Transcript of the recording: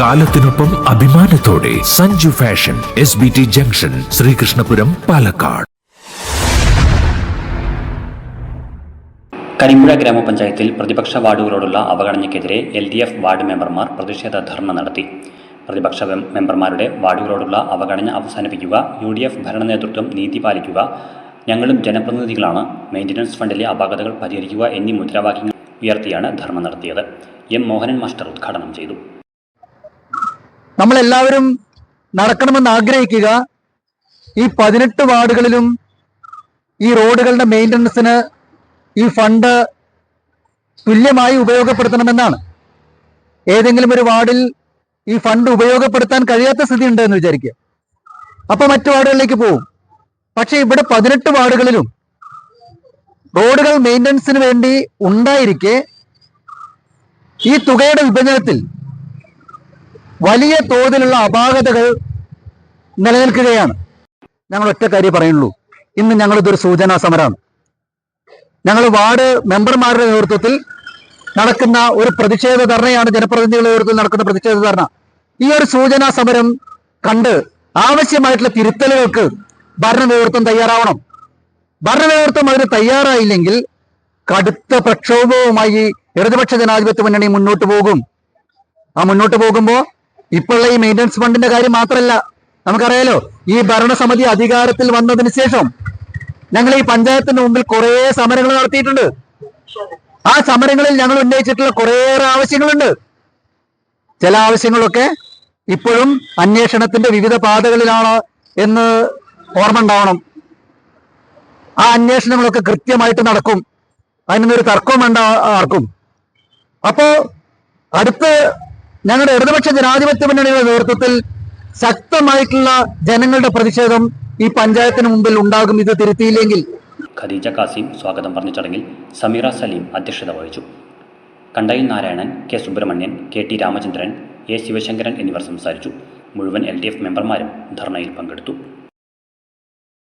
കാലത്തിനൊപ്പം അഭിമാനത്തോടെ Sanju fashion S B T junction Sreekrishnapuram Palakkad. Karimpuzha ഗ്രാമപഞ്ചായത്തിൽ പ്രതിപക്ഷ വാർഡുകളോടുള്ള അവഗണനയ്ക്കെതിരെ എൽ ഡി എഫ് വാർഡ് മെമ്പർമാർ പ്രതിഷേധ ധർണ നടത്തി. പ്രതിപക്ഷ മെമ്പർമാരുടെ വാർഡുകളോടുള്ള അവഗണന അവസാനിപ്പിക്കുക യു ഡി എഫ് ഭരണ നേതൃത്വം നീതി പാലിക്കുക ഞങ്ങളും ജനപ്രതിനിധികളാണ് മെയിന്റനൻസ് ഫണ്ടിലെ അപാകതകൾ പരിഹരിക്കുക എന്നീ മുദ്രാവാക്യങ്ങൾ ഉയർത്തിയാണ് ധർണ നടത്തിയത്. എം മോഹനൻ മാസ്റ്റർ ഉദ്ഘാടനം ചെയ്തു. നമ്മളെല്ലാവരും നടക്കണമെന്ന് ആഗ്രഹിക്കുക. ഈ പതിനെട്ട് വാർഡുകളിലും ഈ റോഡുകളുടെ മെയിന്റനൻസിന് ഈ ഫണ്ട് തുല്യമായി ഉപയോഗപ്പെടുത്തണമെന്നാണ്. ഏതെങ്കിലും ഒരു വാർഡിൽ ഈ ഫണ്ട് ഉപയോഗപ്പെടുത്താൻ കഴിയാത്ത സ്ഥിതി ഉണ്ട് എന്ന് വിചാരിക്കുക. അപ്പൊ മറ്റു വാർഡുകളിലേക്ക് പോകും പക്ഷേ ഇവിടെ പതിനെട്ട് വാർഡുകളിലും റോഡുകൾ മെയിന്റനൻസിന് വേണ്ടി ഉണ്ടായിരിക്കെ ഈ തുകയുടെ വിഭജനത്തിൽ വലിയ തോതിലുള്ള അപാകതകൾ നിലനിൽക്കുകയാണ്. ഞങ്ങൾ ഒറ്റ കാര്യം പറയുള്ളൂ ഇന്ന് ഞങ്ങൾ ഇതൊരു സൂചനാ സമരമാണ് ഞങ്ങൾ വാർഡ് മെമ്പർമാരുടെ നേതൃത്വത്തിൽ നടക്കുന്ന ഒരു പ്രതിഷേധ ധർണയാണ് ജനപ്രതിനിധികളുടെ നേതൃത്വത്തിൽ നടക്കുന്ന പ്രതിഷേധ ധർണ. ഈ ഒരു സൂചനാ സമരം കണ്ട് ആവശ്യമായിട്ടുള്ള തിരുത്തലുകൾക്ക് ഭരണ നേതൃത്വം തയ്യാറാവണം. ഭരണ നേതൃത്വം അതിന് തയ്യാറായില്ലെങ്കിൽ കടുത്ത പ്രക്ഷോഭവുമായി ഇടതുപക്ഷ ജനാധിപത്യ മുന്നണി മുന്നോട്ട് പോകും. ആ മുന്നോട്ട് പോകുമ്പോൾ ഇപ്പോഴുള്ള ഈ മെയിന്റനൻസ് ഫണ്ടിന്റെ കാര്യം മാത്രമല്ല നമുക്കറിയാലോ ഈ ഭരണസമിതി അധികാരത്തിൽ വന്നതിന് ശേഷം ഞങ്ങൾ ഈ പഞ്ചായത്തിന് മുമ്പിൽ കുറേ സമരങ്ങൾ നടത്തിയിട്ടുണ്ട്. ആ സമരങ്ങളിൽ ഞങ്ങൾ ഉന്നയിച്ചിട്ടുള്ള കുറേയേറെ ആവശ്യങ്ങളുണ്ട്. ചില ആവശ്യങ്ങളൊക്കെ ഇപ്പോഴും അന്വേഷണത്തിന്റെ വിവിധ പാതകളിലാണ് എന്ന് ഓർമ്മ ഉണ്ടാവണം. ആ അന്വേഷണങ്ങളൊക്കെ കൃത്യമായിട്ട് നടക്കും. അതിനൊരു തർക്കവും വേണ്ട ആർക്കും. അപ്പോ അടുത്ത് ഞങ്ങളുടെ ഇടതുപക്ഷ ജനാധിപത്യ മുന്നണിയുടെ നേതൃത്വത്തിൽ ശക്തമായിട്ടുള്ള ജനങ്ങളുടെ പ്രതിഷേധം ഈ പഞ്ചായത്തിന് മുമ്പിൽ ഉണ്ടാകും. ഇത് തിരുത്തിയില്ലെങ്കിൽ. ഖദീജ കാസിം സ്വാഗതം പറഞ്ഞ ചടങ്ങിൽ സമീറ സലീം അധ്യക്ഷത വഹിച്ചു. Kandayil Narayanan K Subramanian K T Ramachandran A Sivasankaran എന്നിവർ സംസാരിച്ചു. മുഴുവൻ എൽ മെമ്പർമാരും ധർണയിൽ പങ്കെടുത്തു.